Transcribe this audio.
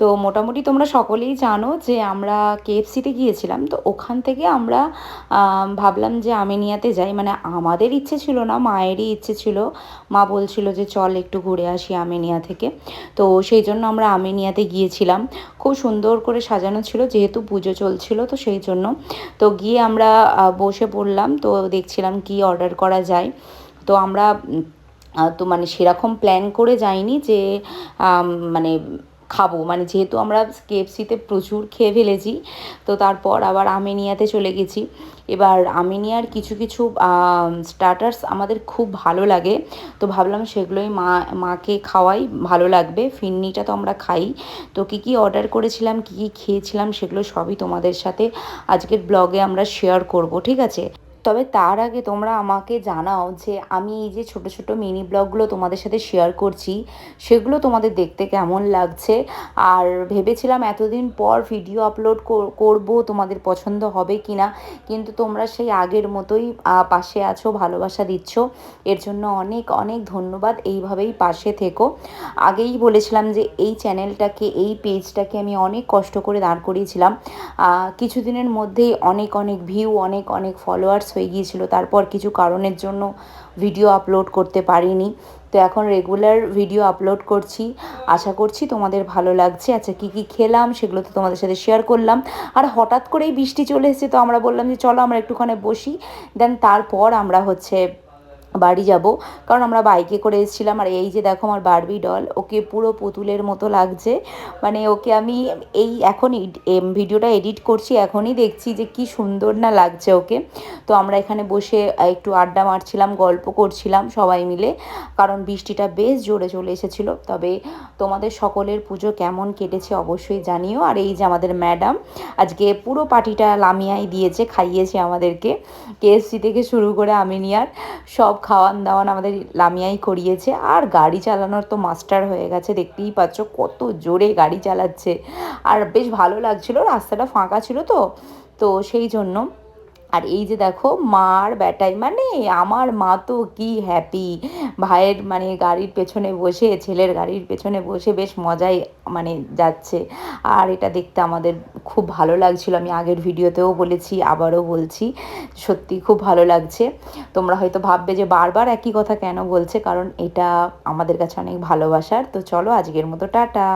তো মোটামুটি তোমরা সকলেই জানো যে আমরা কেএফসিতে গিয়েছিলাম। তো ওখান থেকে আমরা ভাবলাম যে আমিনিয়াতে যাই। মানে আমাদের ইচ্ছে ছিল না, মায়েরই ইচ্ছে ছিল। মা বলছিল যে চল একটু ঘুরে আসি আমিনিয়া থেকে। তো সেই জন্য আমরা আমিনিয়াতে গিয়েছিলাম। খুব সুন্দর করে সাজানো ছিল, যেহেতু পুজো চলছিল তো সেই জন্য। তো গিয়ে আমরা বসে পড়লাম। তো দেখছিলাম কি অর্ডার করা যায়। তো আমরা তো মানে সেরকম প্ল্যান করে যাইনি যে মানে খাব। মানে যেহেতু আমরা কেএফসিতে প্রচুর খেয়ে ফেলেছি, তো তারপর আবার আমিনিয়াতে চলে গেছি। এবার আমিনিয়ার কিছু কিছু স্টার্টার্স আমাদের খুব ভালো লাগে। তো ভাবলাম সেগুলোই মা, মাকে খাওয়াই, ভালো লাগবে। ফিন্নিটা তো আমরা খাই। তো কী কী অর্ডার করেছিলাম, কী কী খেয়েছিলাম, সেগুলো সবই তোমাদের সাথে আজকের ব্লগে আমরা শেয়ার করব, ঠিক আছে? তবে তার আগে তোমরা আমাকে জানাও যে আমি এই যে ছোট ছোট মিনি ব্লগগুলো তোমাদের সাথে শেয়ার করছি, সেগুলো তোমাদের দেখতে কেমন লাগছে? আর ভেবেছিলাম এতদিন পর ভিডিও আপলোড করব, তোমাদের পছন্দ হবে কি না কিন্তু তোমরা সেই আগের মতোই পাশে আছো, ভালোবাসা দিচ্ছ। এর জন্য অনেক অনেক ধন্যবাদ। এইভাবেই পাশে থেকো। আগেই বলেছিলাম যে এই চ্যানেলটাকে এই পেজটাকে আমি অনেক কষ্ট করে দাঁড় করিয়েছিলাম। কিছুদিনের মধ্যেই অনেক অনেক ভিউ অনেক অনেক ফলোয়ার্স হয়ে গিয়েছিল। তারপর কিছু কারণের জন্য ভিডিও আপলোড করতে পারিনি। তো এখন রেগুলার ভিডিও আপলোড করছি। আশা করছি তোমাদের ভালো লাগছে। আচ্ছা কি কি খেলাম সেগুলো তো তোমাদের সাথে শেয়ার করলাম। আর হঠাৎ করেই বৃষ্টি চলে এসেছে, তো আমরা বললাম যে চলো আমরা একটুখানে বসি। দেন তারপর আমরা হচ্ছে বাড়ি যাব। কারণ আমরা বাইকে করে এসেছিলাম। আর এই যে দেখো আমার বারবি ডল ওকে পুরো পুতুলের মতো লাগছে। মানে ওকে আমি এই এখন ভিডিওটা এডিট করছি, এখনই দেখছি যে কি সুন্দর না লাগছে ওকে। তো আমরা এখানে বসে একটু আড্ডা মারছিলাম, গল্প করছিলাম সবাই মিলে। কারণ বৃষ্টিটা বেশ জোরে চলে এসেছিল। তবে তোমাদের সকলের পুজো কেমন কেটেছে অবশ্যই জানিও। আর এই যে আমাদের ম্যাডাম আজকে পুরো পার্টিটা লামিয়াই দিয়েছে, খাইয়েছে আমাদেরকে। কেএসসি থেকে শুরু করে আমিনিয়ার, সব খাওয়ান দাওয়ান আমাদের লামিয়াই করিয়েছে। আর গাড়ি চালানোর তো মাস্টার হয়ে গেছে, দেখতেই পাচ্ছ কত জোরে গাড়ি চালাচ্ছে। আর বেশ ভালো লাগছিল, রাস্তাটা ফাঁকা ছিল তো তো সেই জন্য আর এই যে দেখো, মার বেটাই মানে আমার মা তো কি হ্যাপি ভাইয়ের মানে গাড়ির পেছনে বসে, ছেলের গাড়ির পেছনে বসে বেশ মজাই মানে যাচ্ছে। আর এটা দেখতে আমাদের খুব ভালো লাগছিল, আমি আগের ভিডিওতেও বলেছি, আবারও বলছি, সত্যি খুব ভালো লাগছে। তোমরা হয়তো ভাববে যে বারবার একই কথা কেন বলছে, কারণ এটা আমাদের কাছে অনেক ভালোবাসার। তো চলো আজকের মতো, টাটা।